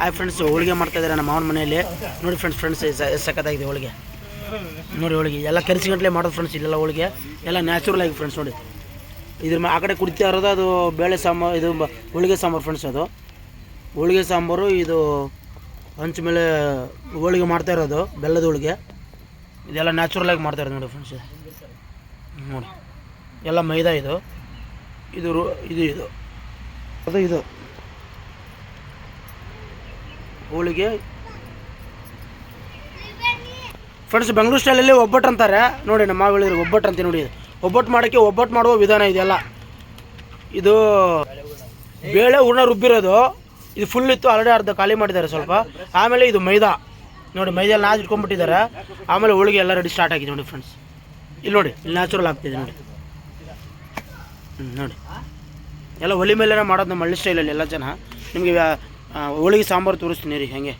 Hi friends ಹೋಳಿಗೆ ಮಾಡ್ತಾ ಇದ್ದಾರೆ ನಮ್ಮ ಮಾವನ ಮನೆಯಲ್ಲಿ. ನೋಡಿ ಫ್ರೆಂಡ್ಸ್ ಫ್ರೆಂಡ್ಸ್ ಸಕ್ಕತ್ತಾಗಿದೆ ಹೋಳಿಗೆ. ನೋಡಿ ಹೋಳಿಗೆ, ಎಲ್ಲ ಕರಿಸಿಗಂಟ್ಲೆ ಮಾಡೋದು ಫ್ರೆಂಡ್ಸ್ ಇಲ್ಲೆಲ್ಲ ಹೋಳಿಗೆ. ಎಲ್ಲ ನ್ಯಾಚುರಲ್ ಆಗಿ ಫ್ರೆಂಡ್ಸ್ ನೋಡಿ. ಇದ್ರ ಆ ಕಡೆ ಕುಡಿತಾ ಇರೋದು ಅದು ಬೇಳೆ ಸಾಂಬಾರು, ಇದು ಹೋಳಿಗೆ ಸಾಂಬಾರು ಫ್ರೆಂಡ್ಸ್ ಅದು. ಹೋಳಿಗೆ ಸಾಂಬಾರು, ಇದು ಹಂಚ ಮೇಲೆ ಹೋಳಿಗೆ ಮಾಡ್ತಾ ಇರೋದು, ಬೆಲ್ಲದ ಹೋಳಿಗೆ. ಇದೆಲ್ಲ ನ್ಯಾಚುರಲ್ ಆಗಿ ಮಾಡ್ತಾ ಇರೋದು ನೋಡಿ ಫ್ರೆಂಡ್ಸ್ ನೋಡಿ. ಎಲ್ಲ ಮೈದಾ ಇದು. ಇದು ಇದು ಇದು. ಅದು ಇದು. ಹೋಳಿಗೆ ಫ್ರೆಂಡ್ಸ್ ಬೆಂಗಳೂರು ಸ್ಟೈಲಲ್ಲಿ ಒಬ್ಬಟ್ಟು ಅಂತಾರೆ. ನೋಡಿ, ನಮ್ಮ ಹೇಳಿದ್ರು ಒಬ್ಬಟ್ಟು ಅಂತ ನೋಡಿ. ಒಬ್ಬಟ್ಟು ಮಾಡೋಕ್ಕೆ ಒಬ್ಬಟ್ಟು ಮಾಡುವ ವಿಧಾನ ಇದೆಲ್ಲ ಇದು ಬೇಳೆ ಹೂರ್ಣ ರುಬ್ಬಿರೋದು. ಇದು ಫುಲ್ ಇತ್ತು ಆಲ್ರೆಡಿ ಅರ್ಧ ಖಾಲಿ ಮಾಡಿದ್ದಾರೆ ಸ್ವಲ್ಪ. ಆಮೇಲೆ ಇದು ಮೈದಾ. ನೋಡಿ ಮೈದಾ ನಾಚ್ ಇಟ್ಕೊಂಡ್ಬಿಟ್ಟಿದ್ದಾರೆ. ಆಮೇಲೆ ಹೋಳಿಗೆ ಎಲ್ಲ ರೆಡಿ ಸ್ಟಾರ್ಟ್ ಆಗಿದೆ ನೋಡಿ ಫ್ರೆಂಡ್ಸ್ ಇಲ್ಲಿ ನೋಡಿ, ಇಲ್ಲಿ ನ್ಯಾಚುರಲ್ ಆಗ್ತಿದೆ ನೋಡಿ. ಹ್ಞೂ ನೋಡಿ. ಎಲ್ಲ ಒಲಿ ಮೇಲೆ ಮಾಡೋದು ನಮ್ಮ ಹಳ್ಳಿ ಸ್ಟೈಲಲ್ಲಿ ಎಲ್ಲ ಜನ. ನಿಮಗೆ ಹೋಳಿಗೆ ಸಾಂಬಾರು ತೋರಿಸ್ತೀನಿ ರೀ, ಹಾಗೆ.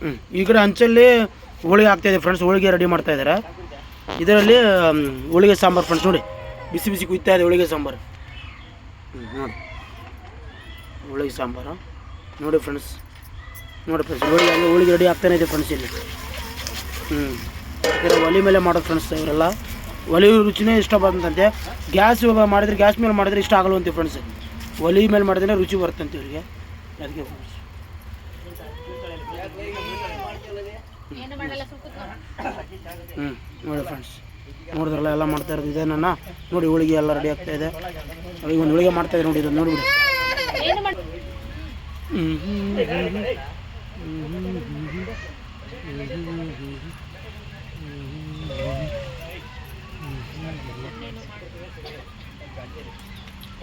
ಹ್ಞೂ ಈ ಕಡೆ ಹಂಚಲ್ಲಿ ಹೋಳಿಗೆ ಆಗ್ತಾಯಿದೆ ಫ್ರೆಂಡ್ಸ್ ಹೋಳಿಗೆ ರೆಡಿ ಮಾಡ್ತಾ ಇದ್ದಾರೆ ಇದರಲ್ಲಿ ಹೋಳಿಗೆ ಸಾಂಬಾರು ಫ್ರೆಂಡ್ಸ್ ನೋಡಿ, ಬಿಸಿ ಬಿಸಿ ಕುಯ್ತಾ ಇದೆ ಹೋಳಿಗೆ ಸಾಂಬಾರು. ಹ್ಞೂ ನೋಡಿ. ಹೋಳಿಗೆ ಸಾಂಬಾರು. ನೋಡಿ ಫ್ರೆಂಡ್ಸ್ ನೋಡಿ ಫ್ರೆಂಡ್ಸ್ ಹೋಳಿಗೆ ಹಂಗೆ ಹೋಳಿಗೆ ರೆಡಿ ಆಗ್ತಾನೆ ಇದೆ ಫ್ರೆಂಡ್ಸ್ ಇಲ್ಲಿ. ಹ್ಞೂ ಇದರ ಒಲೆ ಮೇಲೆ ಮಾಡೋದು ಫ್ರೆಂಡ್ಸ್ ಇವರೆಲ್ಲ. ಒಲೆ ರುಚಿನೇ ಇಷ್ಟ ಬಂತಂತೆ ಗ್ಯಾಸ್ ಮಾಡಿದ್ರೆ, ಗ್ಯಾಸ್ ಮೇಲೆ ಮಾಡಿದ್ರೆ ಇಷ್ಟ ಆಗಲ್ವಂತೆ ಫ್ರೆಂಡ್ಸ್ ಒಲೆ ಮೇಲೆ ಮಾಡಿದ್ರೆ ರುಚಿ ಬರ್ತಂತೆ ಇವರಿಗೆ. ಹ್ಞೂ ನೋಡಿ ಫ್ರೆಂಡ್ಸ್ ನೋಡಿದ್ರಲ್ಲ ಎಲ್ಲ ಮಾಡ್ತಾ ಇರೋದು ಇದೆ ನನ್ನ. ನೋಡಿ ಹೋಳಿಗೆ ಎಲ್ಲ ರೆಡಿ ಆಗ್ತಾ ಇದೆ. ಈಗ ಒಂದು ಹೋಳಿಗೆ ಮಾಡ್ತಾ ಇದೆ ನೋಡಿ ಇದು ನೋಡಿಬಿಡಿ.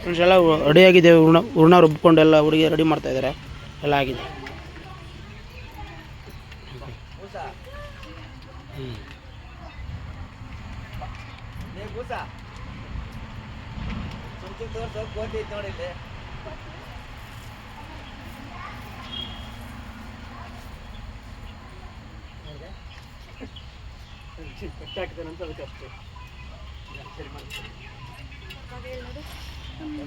ಫ್ರೆಂಡ್ಸ್ ಎಲ್ಲ ರೆಡಿ ಆಗಿದೆ ಹೂರ್ಣ ಹೂರ್ಣ ರುಬ್ಕೊಂಡು ಎಲ್ಲ ಹುಡುಗಿ ರೆಡಿ ಮಾಡ್ತಾ ಇದ್ದಾರೆ ಎಲ್ಲ ಆಗಿದೆ.